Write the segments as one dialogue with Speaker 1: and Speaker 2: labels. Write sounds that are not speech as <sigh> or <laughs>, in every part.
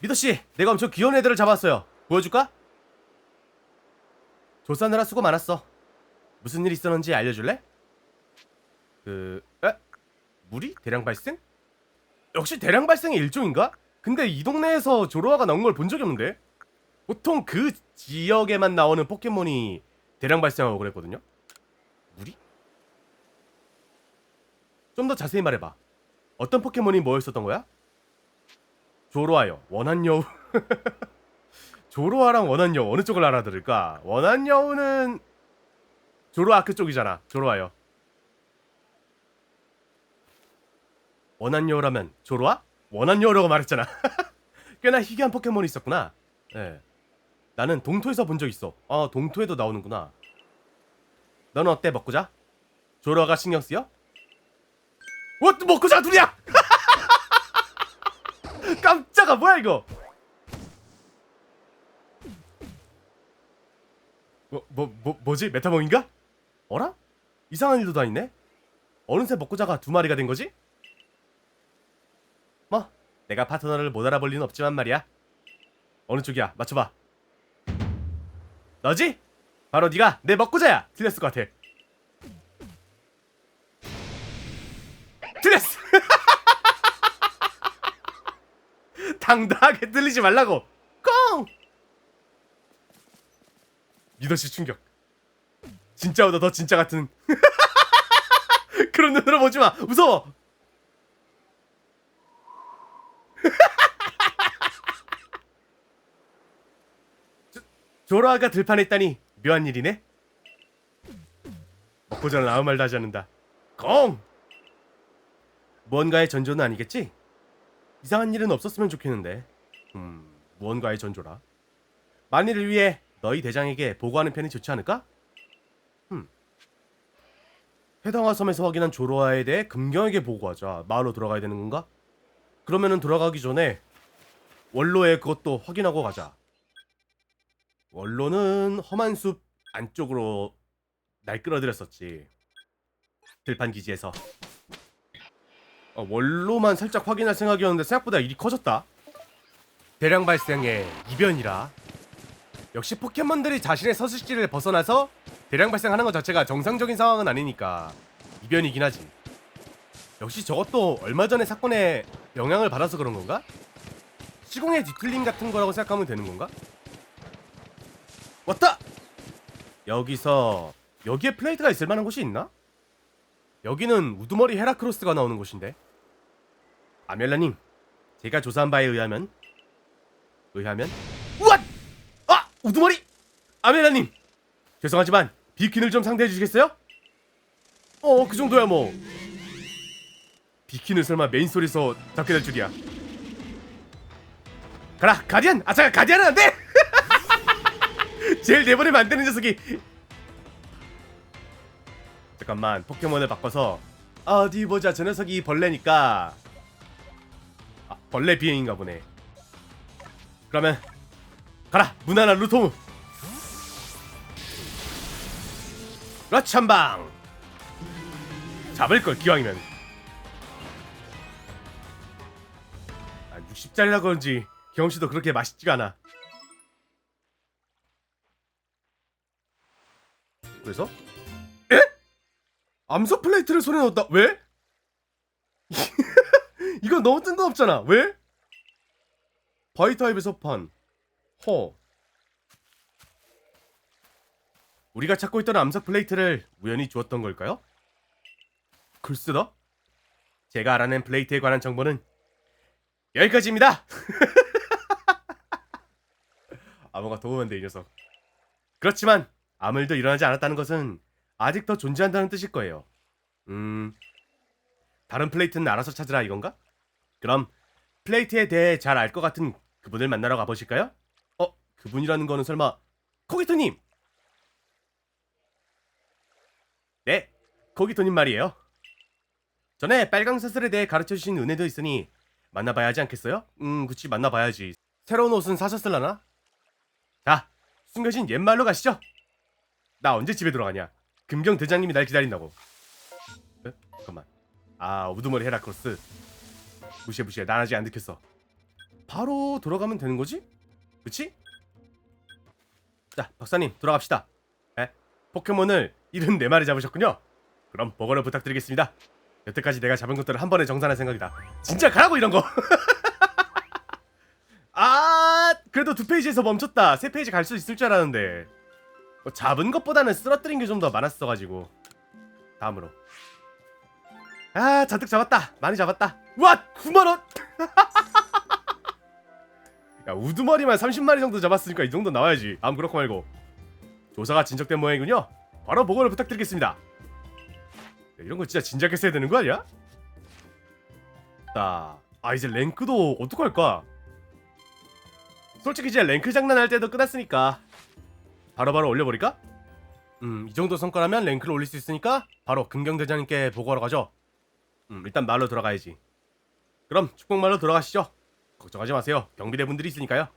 Speaker 1: 미더씨, 내가 엄청 귀여운 애들을 잡았어요. 보여줄까? 조사느라 수고 많았어. 무슨 일 있었는지 알려줄래? 그... 에? 물이? 대량 발생? 역시 대량 발생의 일종인가? 근데 이 동네에서 조로아가 나온 걸 본 적이 없는데? 보통 그 지역에만 나오는 포켓몬이 대량 발생하고 그랬거든요? 물이? 좀 더 자세히 말해봐. 어떤 포켓몬이 뭐였었던 거야? 조로아요. 원한 여우. <laughs> 조로아랑 원한 여우 어느 쪽을 알아들을까? 원한 여우는 조로아크 쪽이잖아. 조로아요. 원한 여우라면 조로아? 원한 여우라고 말했잖아. <laughs> 꽤나 희귀한 포켓몬이 있었구나. 예. 나는 동토에서 본 적 있어. 아, 동토에도 나오는구나. 넌 어때, 먹고자? 조로아가 신경 쓰여? 뭐, 먹고자 둘이야! <laughs> <laughs> 깜짝아, 뭐야, 이거? 뭐, 뭐, 뭐, 뭐지? 메타몽인가? 어라? 이상한 일도 다 있네? 어느새 먹고 자가 두 마리가 된 거지? 뭐, 내가 파트너를 못 알아볼 리는 없지만 말이야. 어느 쪽이야? 맞춰봐. 너지? 바로 네가 내 먹고자야. 틀렸을 것 같아. 당당하게 틀리지 말라고. 꽁. 미더씨 충격. 진짜보다 더 진짜 같은. <laughs> 그런 눈으로 보지 마. 무서워. <laughs> 조라가 들판했다니 묘한 일이네. 먹고자는 아무 말도 하지 않는다. 공! 무언가의 전조는 아니겠지? 이상한 일은 없었으면 좋겠는데. 음, 무언가의 전조라. 만일을 위해 너희 대장에게 보고하는 편이 좋지 않을까? 음. 해당화 섬에서 확인한 조로아에 대해 금경에게 보고하자. 마을로 돌아가야 되는 건가? 그러면은 돌아가기 전에 원로의 그것도 확인하고 가자. 원로는 험한 숲 안쪽으로 날 끌어들였었지. 들판 기지에서. 어, 원로만 살짝 확인할 생각이었는데 생각보다 일이 커졌다. 대량 발생의 이변이라. 역시 포켓몬들이 자신의 서식지를 벗어나서 대량 발생하는 것 자체가 정상적인 상황은 아니니까 이변이긴 하지. 역시 저것도 얼마 전에 사건에 영향을 받아서 그런 건가? 시공의 뒤틀림 같은 거라고 생각하면 되는 건가? 왔다! 여기서 여기에 플레이트가 있을 만한 곳이 있나? 여기는 우두머리 헤라크로스가 나오는 곳인데 아멜라님 제가 조사한 바에 의하면 의하면 우왓! 아! 우두머리! 아멜라님 죄송하지만 비킨을 좀 상대해 주시겠어요? 어 그 정도야 뭐 비킨을 설마 메인 소리에서 잡게 될 줄이야 가라 가디안! 아 잠깐 가디안은 안 돼! <laughs> 제일 내보내면 안 되는 녀석이 잠깐만 포켓몬을 바꿔서 아, 어디 보자 저 녀석이 벌레니까 아, 벌레 비행인가 보네. 그러면 가라 무난한 루토무. 그렇지 한방. 잡을걸 기왕이면. 아, 60짜리라 그런지 경험치도 그렇게 맛있지가 않아. 그래서? 에? 암석 플레이트를 손에 넣었다. 왜? <laughs> 이건 너무 뜬금없잖아 왜? 바이타입의 서판 허 우리가 찾고 있던 암석 플레이트를 우연히 주었던 걸까요? 글쎄다 제가 알아낸 플레이트에 관한 정보는 여기까지입니다 아무가 도우면 돼이 녀석 그렇지만 아무 일도 일어나지 않았다는 것은 아직 더 존재한다는 뜻일 거예요. 음, 다른 플레이트는 알아서 찾으라 이건가? 그럼 플레이트에 대해 잘 알 것 같은 그분을 만나러 가보실까요? 어, 그분이라는 거는 설마 코기토님? 네, 코기토님 말이에요. 전에 빨강 사슬에 대해 가르쳐주신 은혜도 있으니 만나봐야 하지 않겠어요? 음, 그치 만나봐야지. 새로운 옷은 사셨을라나? 자, 숨겨진 옛말로 가시죠. 나 언제 집에 돌아가냐? 금경 대장님이 날 기다린다고. 에? 잠깐만. 아 우두머리 헤라크로스. 무시해 무시해. 난 아직 안 들켰어. 바로 돌아가면 되는 거지? 그치? 자 박사님 돌아갑시다 에? 포켓몬을 74마리 잡으셨군요 그럼 보고를 부탁드리겠습니다 여태까지 내가 잡은 것들을 한 번에 정산할 생각이다 진짜 가라고 이런 거 <laughs> 아, 그래도 두 페이지에서 멈췄다. 세 페이지 갈 수 있을 줄 알았는데. 뭐 잡은 것보다는 쓰러뜨린 게 좀 더 많았어가지고. 다음으로. 아, 잔뜩 잡았다. 많이 잡았다. 와, 9만원! <laughs> 야, 우두머리만 30마리 정도 잡았으니까 이 정도 나와야지. 암 그렇고 말고. 조사가 진척된 모양이군요. 바로 보고를 부탁드리겠습니다. 야, 이런 거 진짜 진작에 써야 되는 거 아니야? 자, 아, 이제 랭크도 어떡할까? 솔직히 이제 랭크 장난할 때도 끝났으니까 바로 바로 올려버릴까? 음, 이 정도 성과라면 랭크를 올릴 수 있으니까 바로 금경대장님께 보고하러 가죠. 음, 일단 말로 돌아가야지. 그럼 축복말로 돌아가시죠. 걱정하지 마세요. 경비대 분들이 있으니까요.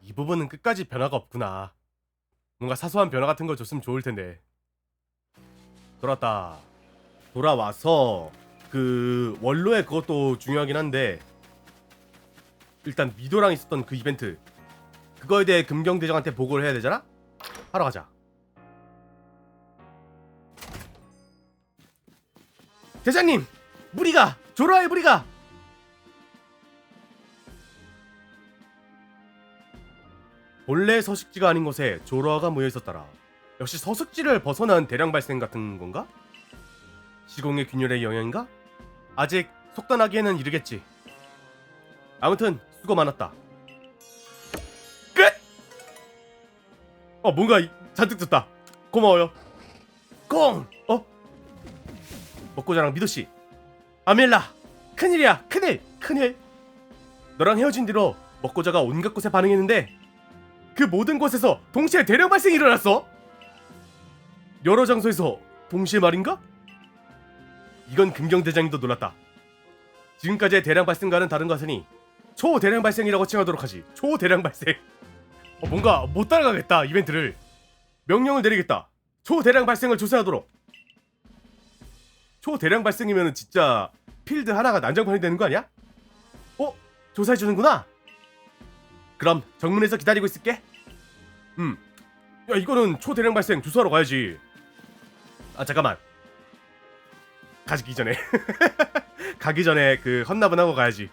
Speaker 1: 이 부분은 끝까지 변화가 없구나. 뭔가 사소한 변화 같은 거 줬으면 좋을 텐데. 돌아왔다. 돌아와서 그 원로의 그것도 중요하긴 한데 일단 미도랑 있었던 그 이벤트 그거에 대해 금경대장한테 보고를 해야 되잖아? 하러 가자 대장님! 무리가! 조라의 무리가! 본래 서식지가 아닌 곳에 조로아가 모여 있었더라. 역시 서식지를 벗어난 대량 발생 같은 건가? 시공의 균열의 영향인가? 아직 속단하기에는 이르겠지. 아무튼 수고 많았다. 끝! 어 뭔가 이- 잔뜩 줬다. 고마워요. 꽁! 어? 먹고자랑 미도 씨. 아멜라. 큰일이야. 큰일. 큰일. 너랑 헤어진 뒤로 먹고자가 온갖 곳에 반응했는데 그 모든 곳에서 동시에 대량 발생이 일어났어. 여러 장소에서 동시에 말인가? 이건 금경대장님도 놀랐다. 지금까지의 대량 발생과는 다른 것이니 초대량 발생이라고 칭하도록 하지. 초대량 발생. 어, 뭔가 못 따라가겠다 이벤트를. 명령을 내리겠다. 초대량 발생을 조사하도록. 초대량 발생이면 진짜 필드 하나가 난장판이 되는 거 아니야? 어? 조사해 주는구나. 그럼 정문에서 기다리고 있을게. 음. 야 이거는 초대량 발생 조사하러 가야지. 아 잠깐만. 가기 전에 <laughs> 가기 전에 그 헌납은 하고 가야지.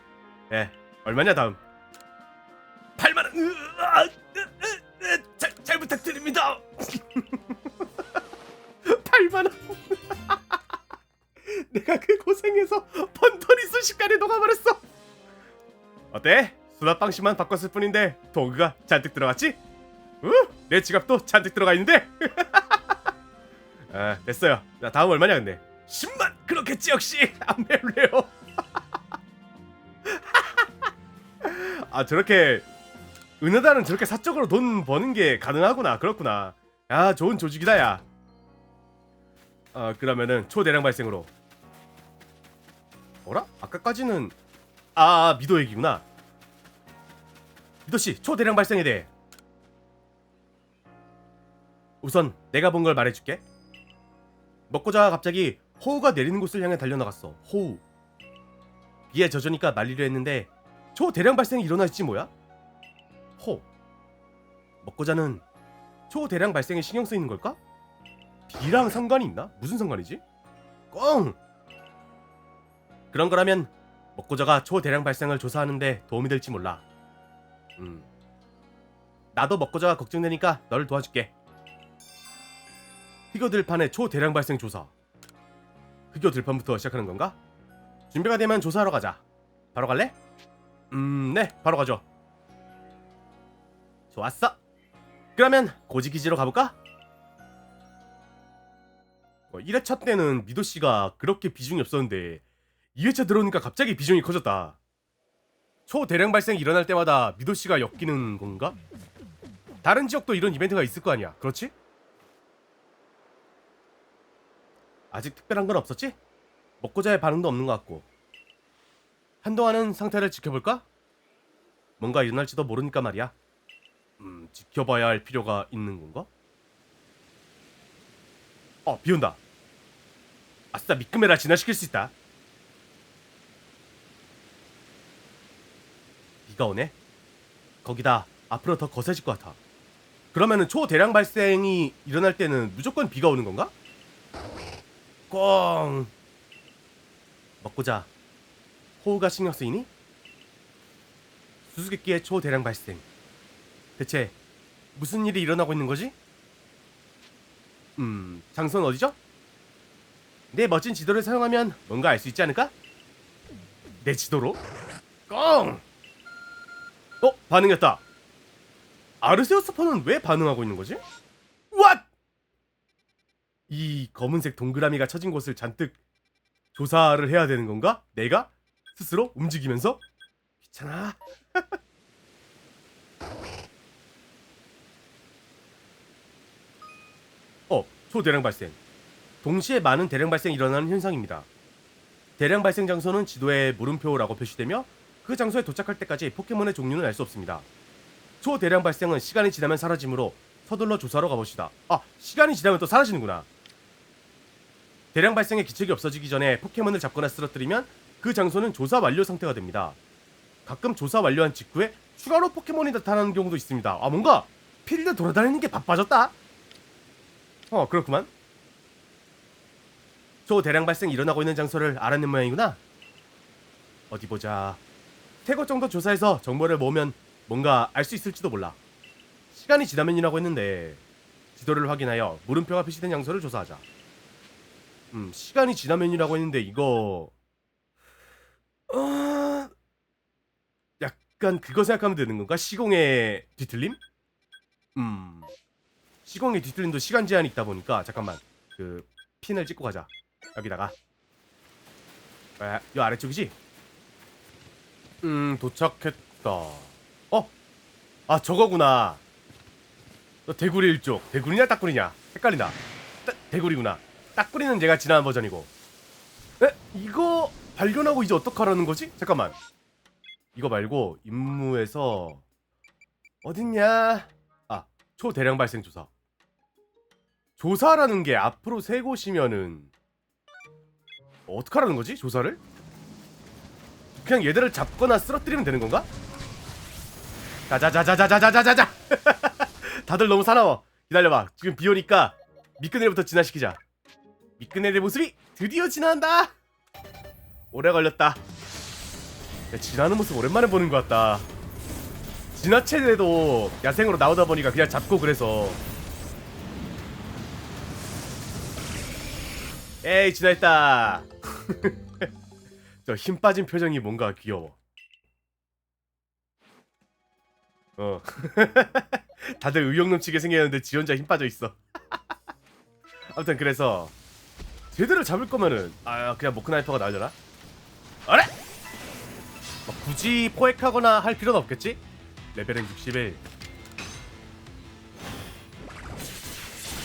Speaker 1: 예. 얼마냐 다음 8만 원 으아, 으, 으, 으, 잘, 잘 부탁드립니다 <laughs> 8만 원 내가 그 고생해서 번 돈이 순식간에 녹아버렸어. 어때? 수납방식만 바꿨을 뿐인데 도구가 잔뜩 들어갔지? 어? 내 지갑도 잔뜩 들어가 있는데? <laughs> 아 됐어요. 나 다음 얼마냐 근데? 10만! 그렇겠지 역시! 안 배울래요? <laughs> 아 저렇게 은하다는 저렇게 사적으로 돈 버는 게 가능하구나. 그렇구나. 야 좋은 조직이다 야. 아, 그러면은 초대량 발생으로 뭐라? 아까까지는 아 미도 얘기구나 미도 씨 초대량 발생에 대해 우선 내가 본 걸 말해줄게 먹고자 갑자기 호우가 내리는 곳을 향해 달려나갔어 호우 비에 젖으니까 말리려 했는데 초 대량 발생이 일어날지 뭐야? 호 먹고자는 초 대량 발생에 신경 쓰이는 걸까? 비랑 상관이 있나? 무슨 상관이지? 꽁! 그런 거라면 먹고자가 초대량 발생을 조사하는데 도움이 될지 몰라 음 나도 먹고자가 걱정되니까 너를 도와줄게 흑요 들판의 초대량 발생 조사 흑요 들판부터 시작하는 건가? 준비가 되면 조사하러 가자 바로 갈래? 음, 네, 바로 가죠. 좋았어. 그러면 고지 기지로 가볼까? 어, 1회차 때는 미도 씨가 그렇게 비중이 없었는데 2회차 들어오니까 갑자기 비중이 커졌다. 초대량 발생이 일어날 때마다 미도 씨가 엮이는 건가? 다른 지역도 이런 이벤트가 있을 거 아니야. 그렇지? 아직 특별한 건 없었지? 먹고자의 반응도 없는 것 같고. 한동안은 상태를 지켜볼까? 뭔가 일어날지도 모르니까 말이야. 음, 지켜봐야 할 필요가 있는 건가? 어, 비 온다. 아싸, 미끄메라 진화시킬 수 있다. 비가 오네. 거기다 앞으로 더 거세질 것 같아. 그러면은 초대량 발생이 일어날 때는 무조건 비가 오는 건가? 꽁. 먹고 자. 호우가 신경 쓰이니? 수수께끼의 초대량 발생. 대체 무슨 일이 일어나고 있는 거지? 음, 장소는 어디죠? 내 멋진 지도를 사용하면 뭔가 알 수 있지 않을까? 내 지도로? 꽁! 어? 반응했다. 아르세우스 폰은 왜 반응하고 있는 거지? What? 이 검은색 동그라미가 쳐진 곳을 잔뜩 조사를 해야 되는 건가? 내가 스스로 움직이면서 귀찮아. <laughs> 어, 초대량 발생. 동시에 많은 대량 발생이 일어나는 현상입니다. 대량 발생 장소는 지도에 물음표라고 표시되며 그 장소에 도착할 때까지 포켓몬의 종류는 알 수 없습니다. 초대량 발생은 시간이 지나면 사라지므로 서둘러 조사로 가봅시다. 아, 시간이 지나면 또 사라지는구나. 대량 발생의 기책이 없어지기 전에 포켓몬을 잡거나 쓰러뜨리면 그 장소는 조사 완료 상태가 됩니다. 가끔 조사 완료한 직후에 추가로 포켓몬이 나타나는 경우도 있습니다. 아, 뭔가 필드 돌아다니는 게 바빠졌다? 어, 그렇구만. 초대량 발생이 일어나고 있는 장소를 알아낸 모양이구나. 어디 보자. 세곳 정도 조사해서 정보를 모으면 뭔가 알 수 있을지도 몰라. 시간이 지나면이라고 했는데 지도를 확인하여 물음표가 표시된 장소를 조사하자. 음, 시간이 지나면이라고 했는데 이거 어... 약간 그거 생각하면 되는 건가? 시공의 뒤틀림? 음. 시공의 뒤틀림도 시간 제한이 있다 보니까 잠깐만 그 핀을 찍고 가자. 여기다가 아, 요 아래쪽이지? 음 도착했다. 어? 아 저거구나. 너 대구리 일쪽. 대구리냐 딱구리냐? 헷갈린다. 따, 대구리구나. 딱구리는 제가 지난 버전이고. 에? 이거 발견하고 이제 어떡하라는 거지? 잠깐만. 이거 말고 임무에서 어딨냐? 아 초대량 발생 조사. 조사라는 게 앞으로 세 곳이면은 어떡하라는 거지? 조사를? 그냥 얘들을 잡거나 쓰러뜨리면 되는 건가? 자자자자자자자자자 <laughs> 다들 너무 사나워. 기다려봐. 지금 비 오니까 미끄네리부터 진화시키자. 미끄네리 모습이 드디어 진화한다. 오래 걸렸다. 야, 진화하는 모습 오랜만에 보는 것 같다. 진화체에도 야생으로 나오다 보니까 그냥 잡고 그래서. 에이 진화했다 <laughs> 저 힘 빠진 표정이 뭔가 귀여워. 어. <laughs> 다들 의욕 넘치게 생겼는데 지 혼자 힘 빠져 있어. <laughs> 아무튼 그래서 쟤들을 잡을 거면은 아 그냥 모크나이퍼가 날려라 어래! 뭐 굳이 포획하거나 할 필요는 없겠지? 레벨은 61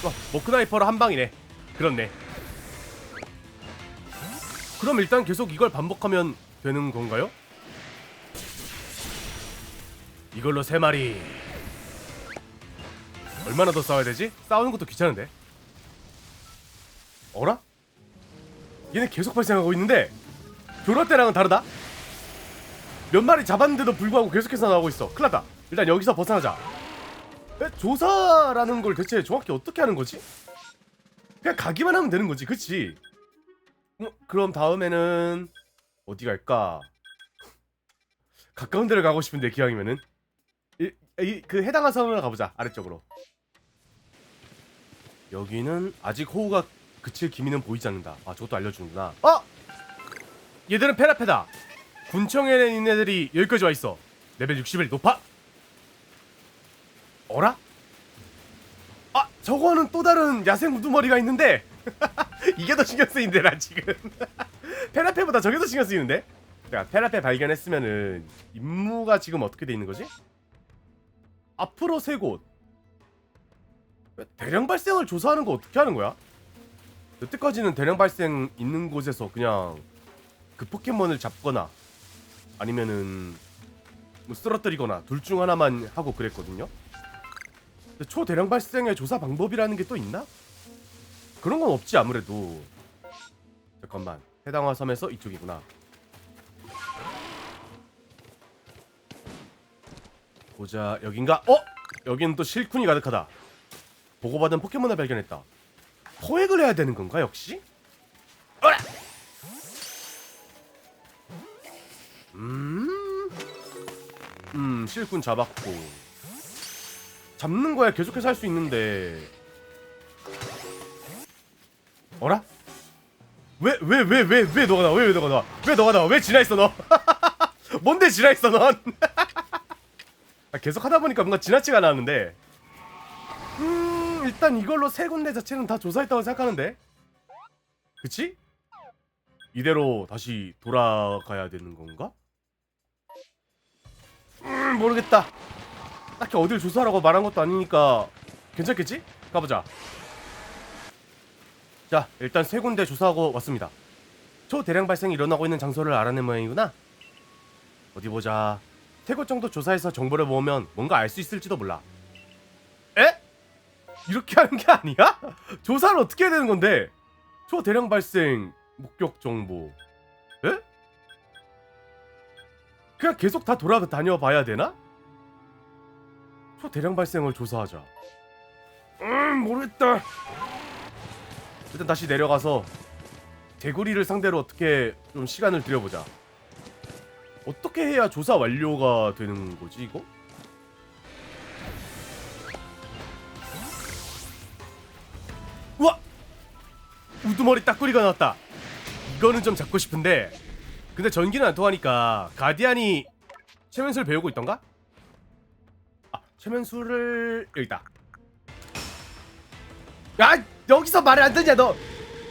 Speaker 1: 어, 모크나이퍼로 한 방이네. 그렇네 그럼 일단 계속 이걸 반복하면 되는 건가요? 이걸로 세 마리 얼마나 더 싸워야 되지? 싸우는 것도 귀찮은데 어라? 얘는 계속 발생하고 있는데 교라 때랑은 다르다? 몇 마리 잡았는데도 불구하고 계속해서 나오고 있어 큰일 났다 일단 여기서 벗어나자 에? 조사라는 걸 대체 정확히 어떻게 하는 거지? 그냥 가기만 하면 되는 거지 그치? 어, 그럼 다음에는 어디 갈까? 가까운 데를 가고 싶은데 기왕이면은. 이, 이, 그 해당한 섬으로 가보자 아래쪽으로. 여기는 아직 호우가 그칠 기미는 보이지 않는다. 아 저것도 알려주는구나. 어! 얘들은 페라페다. 군청에 있는 애들이 여기까지 와있어. 레벨 60일 높아. 어라? 아 저거는 또 다른 야생 우두머리가 있는데 <laughs> <laughs> 이게 더 신경 쓰이는데 나 지금 <laughs> 페라페보다 저게 더 신경 쓰이는데 내가 페라페 발견했으면은 임무가 지금 어떻게 돼 있는 거지? 앞으로 세곳 대량 발생을 조사하는 거 어떻게 하는 거야? 여태까지는 대량 발생 있는 곳에서 그냥 그 포켓몬을 잡거나 아니면은 뭐 쓰러뜨리거나 둘 중 하나만 하고 그랬거든요. 초대량 발생의 조사 방법이라는 게 또 있나? 그런 건 없지 아무래도. 잠깐만 해당화 섬에서 이쪽이구나. 보자 여긴가? 어? 여긴 또 실쿤이 가득하다 보고받은 포켓몬을 발견했다 포획을 해야 되는 건가 역시? 어라! 음... 음 실쿤 잡았고 잡는 거야 계속해서 할 수 있는데 어라? 왜 왜 왜 왜 왜 너가 나와? 왜 왜 너가 나와? 왜 너가 나와? 왜 지나있어 너? <laughs> 뭔데 지나있어 넌? <laughs> 아, 계속 하다 보니까 뭔가 지나치가 않았는데. 음 일단 이걸로 세 군데 자체는 다 조사했다고 생각하는데. 그치? 이대로 다시 돌아가야 되는 건가? 음 모르겠다. 딱히 어딜 조사하라고 말한 것도 아니니까 괜찮겠지? 가보자 자 일단 세 군데 조사하고 왔습니다 초대량 발생이 일어나고 있는 장소를 알아낸 모양이구나 어디 보자 세 곳 정도 조사해서 정보를 모으면 뭔가 알 수 있을지도 몰라 에? 이렇게 하는 게 아니야? 조사를 어떻게 해야 되는 건데 초대량 발생 목격 정보 에? 그냥 계속 다 돌아다녀 봐야 되나? 초대량 발생을 조사하자 음 모르겠다 일단 다시 내려가서 개구리를 상대로 어떻게 좀 시간을 들여보자 어떻게 해야 조사 완료가 되는 거지 이거? 우와! 우두머리 딱구리가 나왔다 이거는 좀 잡고 싶은데 근데 전기는 안 통하니까 가디안이 최면술 배우고 있던가? 아 최면술을 여기 있다 야 여기서 말을 안 듣냐 너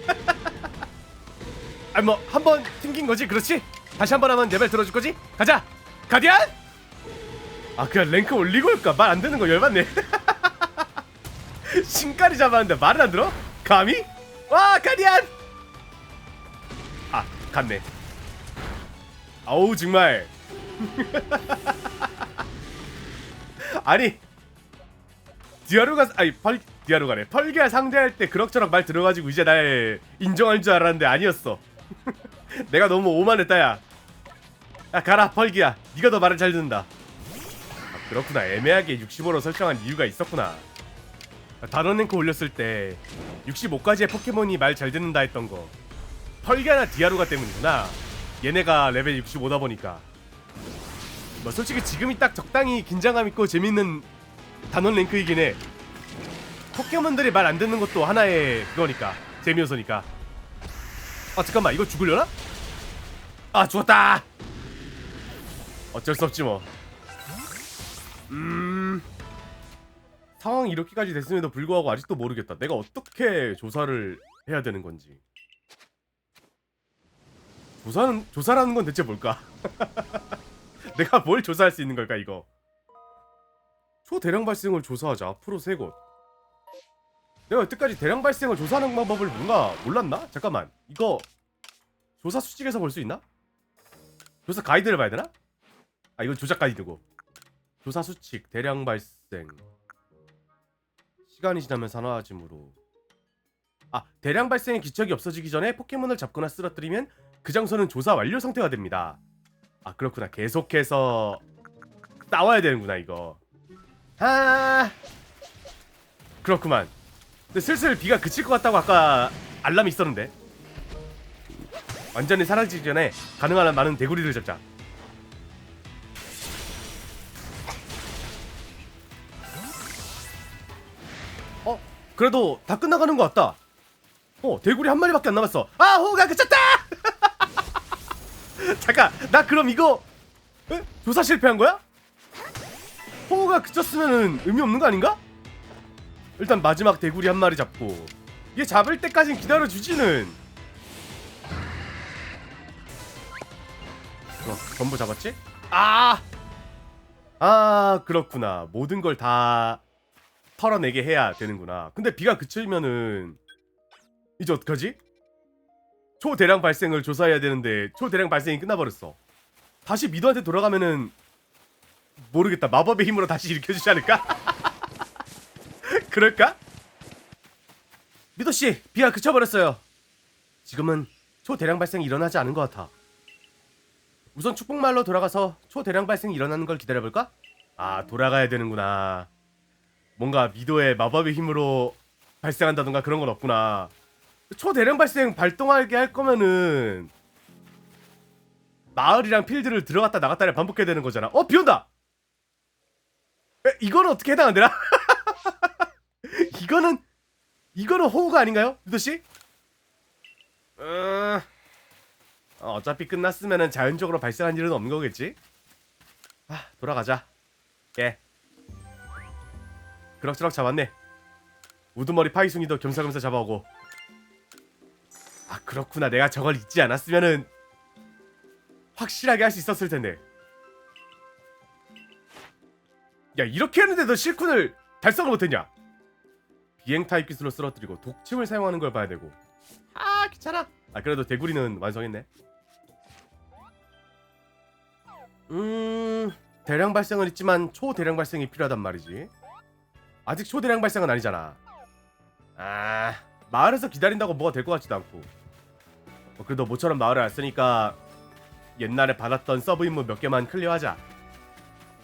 Speaker 1: <laughs> 아니 뭐 한 번 튕긴 거지 그렇지? 다시 한 번 하면 레벨 들어줄 거지? 가자 가디안! 아 그냥 랭크 올리고 올까 말 안 듣는 거 열받네 <laughs> 신까지 잡았는데 말을 안 들어? 감히? 와 가디안! 아 갔네 아우 정말 <laughs> 아니 디아루가 아니 펄 디아루가래 펄기아 상대할 때 그럭저럭 말 들어가지고 이제 날 인정할 줄 알았는데 아니었어. <laughs> 내가 너무 오만했다 야. 야 가라 펄기야. 네가 더 말을 잘 듣는다. 아, 그렇구나. 애매하게 65로 설정한 이유가 있었구나. 단원 랭크 올렸을 때 65까지의 포켓몬이 말 잘 듣는다 했던 거. 펄기아나 디아루가 때문이구나. 얘네가 레벨 65다 보니까. 뭐 솔직히 지금이 딱 적당히 긴장감 있고 재밌는 단원 랭크이긴 해 포켓몬들이 말 안 듣는 것도 하나의 그거니까 재미요소니까 아 잠깐만 이거 죽으려나? 아 죽었다 어쩔 수 없지 뭐 음... 상황이 이렇게까지 됐음에도 불구하고 아직도 모르겠다 내가 어떻게 조사를 해야 되는 건지 조사는 조사라는 건 대체 뭘까? <laughs> 내가 뭘 조사할 수 있는 걸까 이거? 초대량 발생을 조사하자 앞으로 세 곳. 내가 여태까지 대량 발생을 조사하는 방법을 뭔가 몰랐나? 잠깐만. 이거 조사 수칙에서 볼 수 있나? 조사 가이드를 봐야 되나? 아 이건 조작 가이드고. 조사 수칙 대량 발생. 시간이 지나면 산화짐으로. 아 대량 발생의 기척이 없어지기 전에 포켓몬을 잡거나 쓰러뜨리면 그 장소는 조사 완료 상태가 됩니다. 아 그렇구나. 계속해서 나와야 되는구나 이거. 아! 그렇구만 근데 슬슬 비가 그칠 것 같다고 아까 알람이 있었는데 완전히 사라지기 전에 가능한 한 많은 대구리를 잡자 어 그래도 다 끝나가는 것 같다 어 대구리 한 마리밖에 안 남았어 아 호가 그쳤다 <laughs> 잠깐 나 그럼 이거 에? 조사 실패한 거야? 호가 그쳤으면은 의미 없는 거 아닌가? 일단 마지막 대구리 한 마리 잡고 얘 잡을 때까진 기다려 주지는 어, 전부 잡았지? 아! 아 그렇구나 모든 걸 다 털어내게 해야 되는구나 근데 비가 그치면은 이제 어떡하지? 초대량 발생을 조사해야 되는데 초대량 발생이 끝나버렸어 다시 미도한테 돌아가면은 모르겠다 마법의 힘으로 다시 <laughs> 일으켜주지 않을까? 그럴까? 미도씨 비가 그쳐버렸어요 지금은 초대량 발생이 일어나지 않은 것 같아 우선 축복마을로 돌아가서 초대량 발생이 일어나는 걸 기다려볼까? 아 돌아가야 되는구나 뭔가 미도의 마법의 힘으로 발생한다던가 그런 건 없구나 초대량 발생 발동하게 할 거면은 마을이랑 필드를 들어갔다 나갔다를 반복해야 되는 거잖아 어 비 온다 에, 이거는 어떻게 해당 안 되나? 이거는 이거는 호우가 아닌가요 유도 씨? 어... 어, 어차피 끝났으면은 자연적으로 발생한 일은 없는 거겠지? 아 돌아가자. 예. 그럭저럭 잡았네. 우두머리 파이숭이도 겸사겸사 잡아오고. 아 그렇구나. 내가 저걸 잊지 않았으면은 확실하게 할 수 있었을 텐데. 야 이렇게 했는데도 실쿤을 달성을 못했냐 비행 타입 기술로 쓰러뜨리고 독침을 사용하는 걸 봐야 되고. 아 귀찮아. 아 그래도 대구리는 완성했네. 음 대량 발생은 있지만 초대량 발생이 필요하단 말이지. 아직 초대량 발생은 아니잖아. 아 마을에서 기다린다고 뭐가 될 것 같지도 않고. 어, 그래도 모처럼 마을을 왔으니까 옛날에 받았던 서브 임무 몇 개만 클리어하자.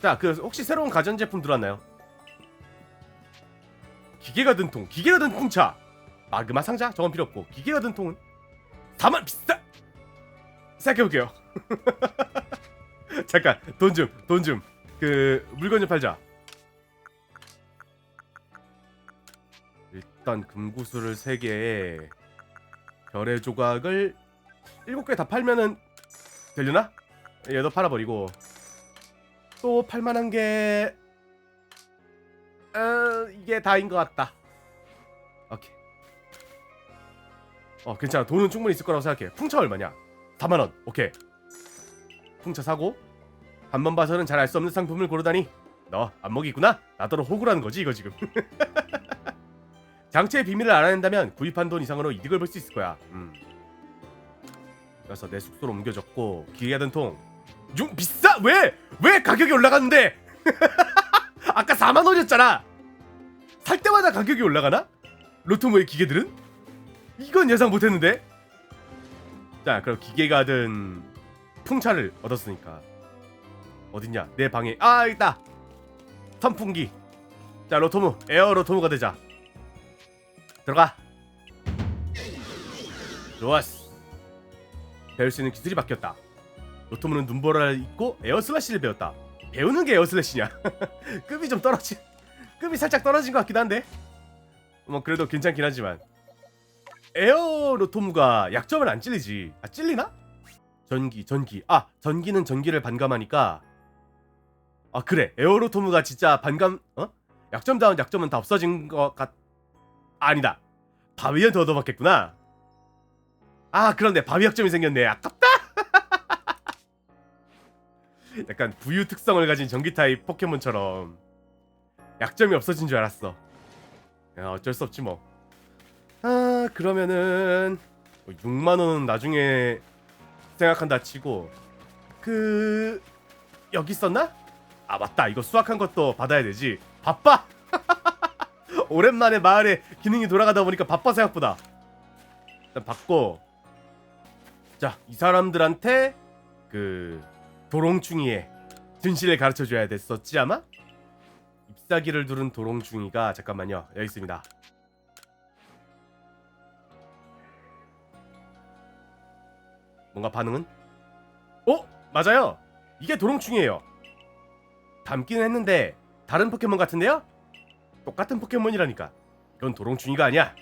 Speaker 1: 자 그 혹시 새로운 가전제품 들어왔나요? 기계가 든 통, 기계가 든 풍차. 마그마 상자 저건 필요 없고 기계가 든 통은 4만 비싸! 생각해볼게요. <laughs> 잠깐 돈 좀 돈 좀. 그 물건 좀 팔자. 일단 금구슬을 3개에 별의 조각을 7개 다 팔면은 되려나? 얘도 팔아버리고. 또 팔만한 게 어, 이게 다인 것 같다. 오케이. 어 괜찮아. 돈은 충분히 있을 거라고 생각해. 풍차 얼마냐? 4만 원. 오케이. 풍차 사고 한 번 봐서는 잘 알 수 없는 상품을 고르다니. 너 안먹이구나. 나더러 호구라는 거지 이거 지금. <laughs> 장치의 비밀을 알아낸다면 구입한 돈 이상으로 이득을 볼 수 있을 거야. 음. 그래서 내 숙소로 옮겨졌고 기계하던 통좀 비싸? 왜? 왜 가격이 올라갔는데 <laughs> 아까 4만 원이었잖아. 살 때마다 가격이 올라가나? 로토모의 기계들은? 이건 예상 못했는데. 자 그럼 기계가 든 풍차를 얻었으니까. 어딨냐? 내 방에. 아 있다. 선풍기. 자 로토무 에어 로토무가 되자. 들어가. 좋았어. 배울 수 있는 기술이 바뀌었다. 로토무는 눈보라를 입고 에어 슬래시를 배웠다 배우는 게 에어 슬래시냐? <laughs> 급이 좀 떨어진 급이 살짝 떨어진 것 같기도 한데. 뭐 그래도 괜찮긴 하지만. 에어 로토무가 약점을 안 찔리지. 아 찔리나? 전기 전기. 아 전기는 전기를 반감하니까. 아 그래. 에어 로토무가 진짜 반감 어? 약점다운 약점은 다 없어진 것 같... 아니다. 바위한테 얻어맞겠구나. 아 그런데 바위 약점이 생겼네. 아깝다 약간 부유 특성을 가진 전기 타입 포켓몬처럼. 약점이 없어진 줄 알았어. 야, 어쩔 수 없지 뭐 아 그러면은 6만 원은 나중에 생각한다 치고 그 여기 있었나? 아 맞다. 이거 수확한 것도 받아야 되지. 바빠! <laughs> 오랜만에 마을에 기능이 돌아가다 보니까 바빠 생각보다. 일단 받고. 자 이 사람들한테 그 도롱충이의 진실을 가르쳐 줘야 됐었지 아마? 잎사귀를 두른 도롱충이가 잠깐만요. 여기 있습니다. 뭔가 반응은? 어? 맞아요! 이게 도롱충이에요! 닮기는 했는데 다른 포켓몬 같은데요? 똑같은 포켓몬이라니까. 이건 도롱충이가 아니야.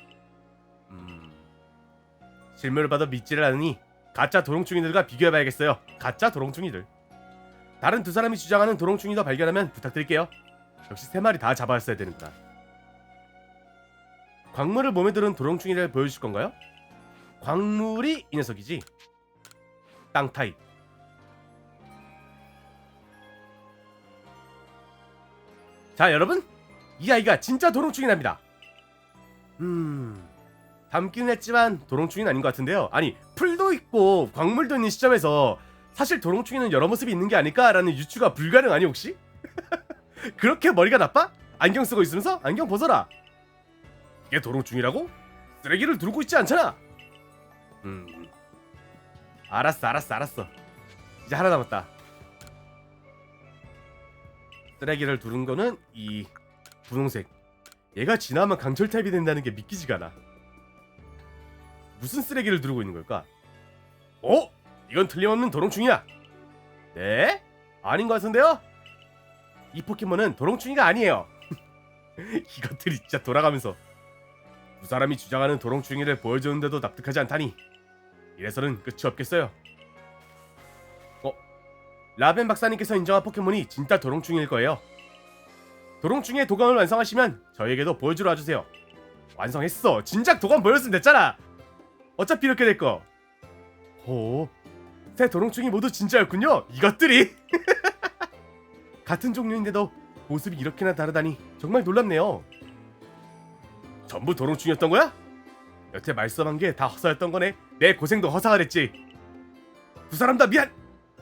Speaker 1: 음... 실물을 봐도 믿지를 않으니 가짜 도롱충이들과 비교해봐야겠어요. 가짜 도롱충이들 다른 두 사람이 주장하는 도롱충이도 발견하면 부탁드릴게요. 역시 세 마리 다 잡았어야 되는구나 광물을 몸에 들은 도롱충이를 보여주실 건가요? 광물이 이 녀석이지. 땅 타입. 자 여러분. 이 아이가 진짜 도롱충이랍니다. 음 닮기는 했지만 도롱충이는 아닌 것 같은데요. 아니 풀도 있고 광물도 있는 시점에서 사실 도롱충이는 여러 모습이 있는 게 아닐까라는 유추가 불가능하니 혹시? <laughs> 그렇게 머리가 나빠? 안경 쓰고 있으면서 안경 벗어라 이게 도롱충이라고? 쓰레기를 두르고 있지 않잖아 음 알았어 알았어 알았어 이제 하나 남았다 쓰레기를 두른 거는 이 분홍색. 얘가 지나면 강철 타입이 된다는 게 믿기지가 않아. 무슨 쓰레기를 두르고 있는 걸까? 어? 이건 틀림없는 도롱충이야. 네? 아닌 것 같은데요? 이 포켓몬은 도롱충이가 아니에요. <laughs> 이것들이 진짜 돌아가면서 두 사람이 주장하는 도롱충이를 보여주는데도 납득하지 않다니 이래서는 끝이 없겠어요. 어? 라벤 박사님께서 인정한 포켓몬이 진짜 도롱충일 거예요. 도롱충의 도감을 완성하시면 저에게도 보여주러 와주세요. 완성했어. 진작 도감 보여주면 됐잖아. 어차피 이렇게 될 거. 오, 새 도롱충이 모두 진짜였군요. 이것들이 <laughs> 같은 종류인데도 모습이 이렇게나 다르다니 정말 놀랍네요. 전부 도롱충이었던 거야? 여태 말씀한 게 다 허사였던 거네. 내 고생도 허사가 됐지. 두 사람 다 미안.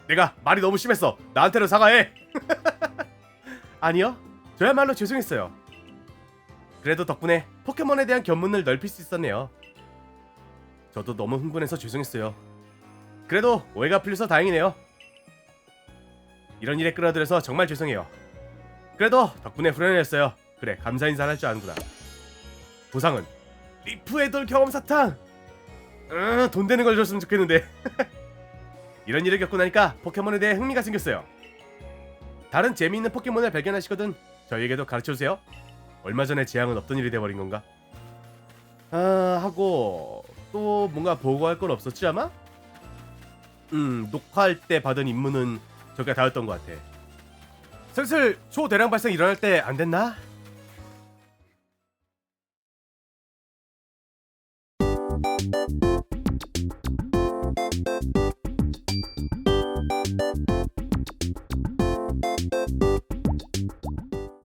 Speaker 1: 내가 말이 너무 심했어. 나한테는 사과해. <laughs> 아니요. 저야말로 죄송했어요. 그래도 덕분에 포켓몬에 대한 견문을 넓힐 수 있었네요. 저도 너무 흥분해서 죄송했어요. 그래도 오해가 풀려서 다행이네요. 이런 일에 끌어들여서 정말 죄송해요. 그래도 덕분에 후련했어요. 그래 감사 인사를 할 줄 아는구나. 보상은 리프의 돌 경험 사탕. 음, 돈 되는 걸 줬으면 좋겠는데. <laughs> 이런 일을 겪고 나니까 포켓몬에 대해 흥미가 생겼어요. 다른 재미있는 포켓몬을 발견하시거든 저희에게도 가르쳐 주세요. 얼마 전에 재앙은 없던 일이 돼버린 건가? 아 하고 또 뭔가 보고할 건 없었지 아마? 음 녹화할 때 받은 임무는 저게 다였던 것 같아. 슬슬 초대량 발생 일어날 때 안 됐나?